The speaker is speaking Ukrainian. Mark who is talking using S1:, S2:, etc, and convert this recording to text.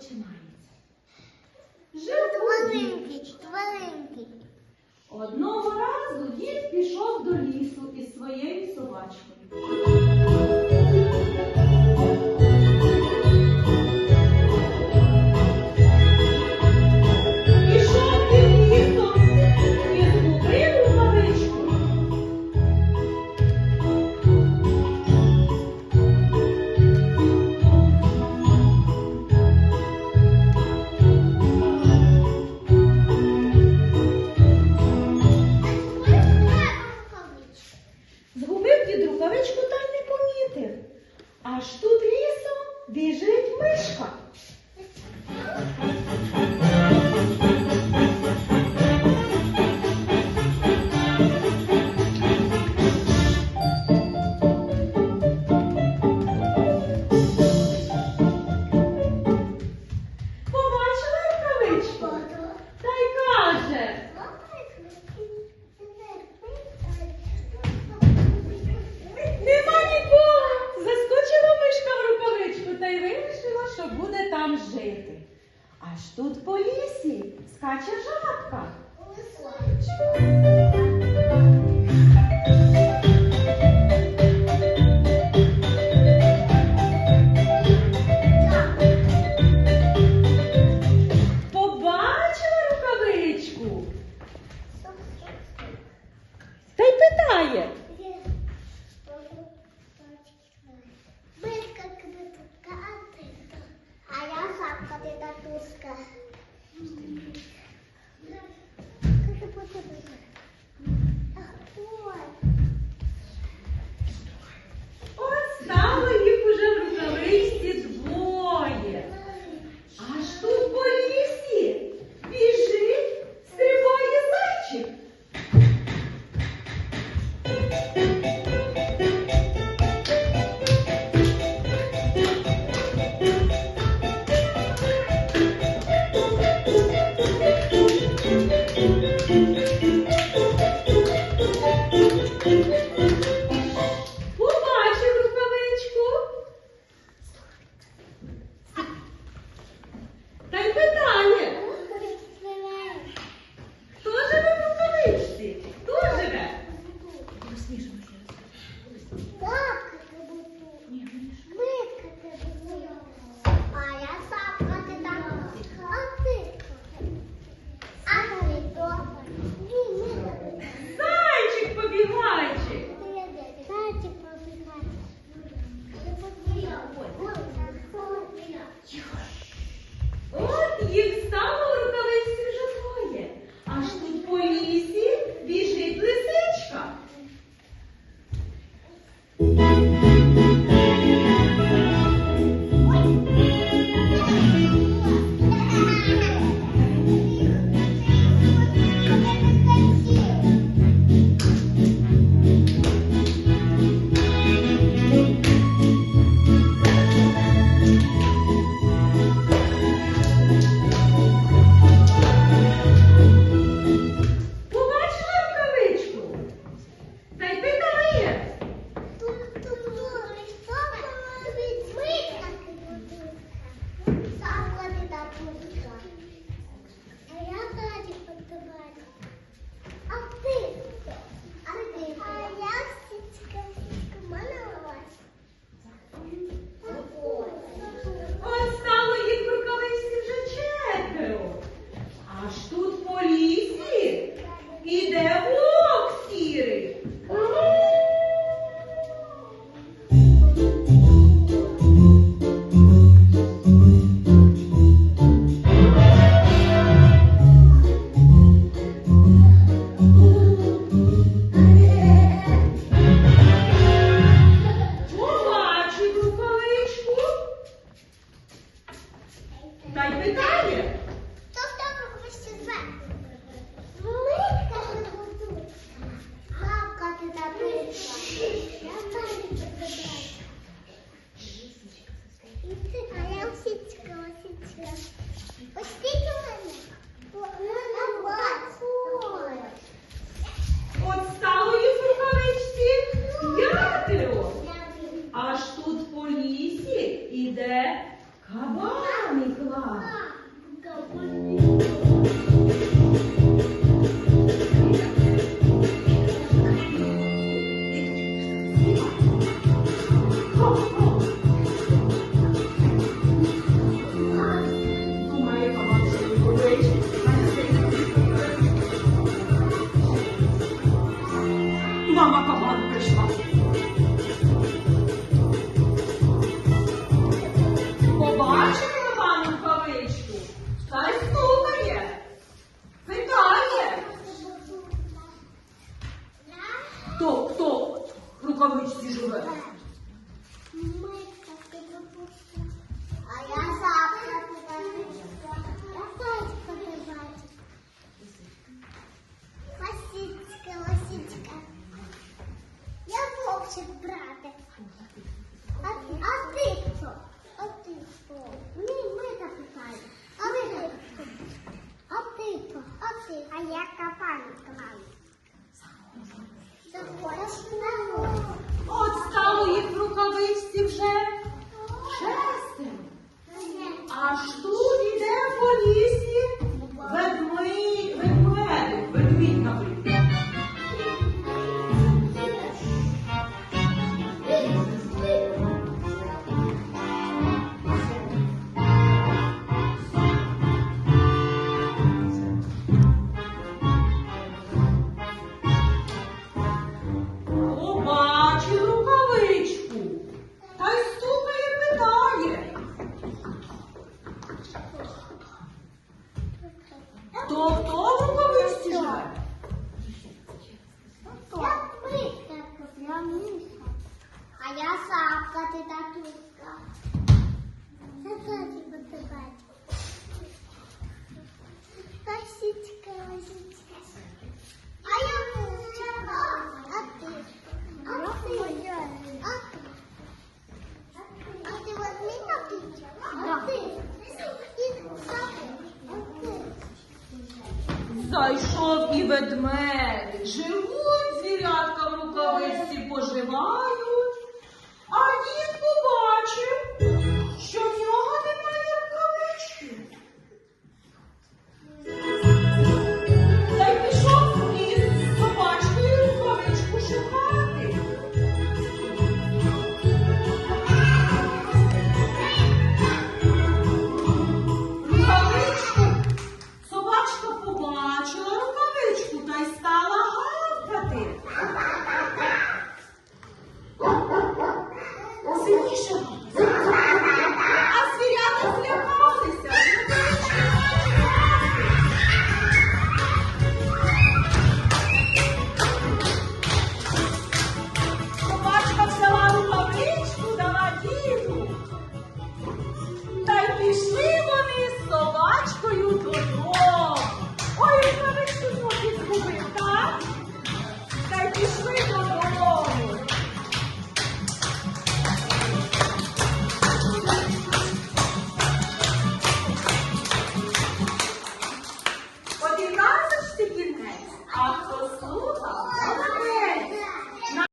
S1: починається. Жив
S2: маленький, маленький.
S1: Одного разу дід пішов до лісу із своєю собачкою.
S2: Кабани клав. pasto
S1: Зайшов і ведмедик. Живуть звірятка в рукавиці, поживають.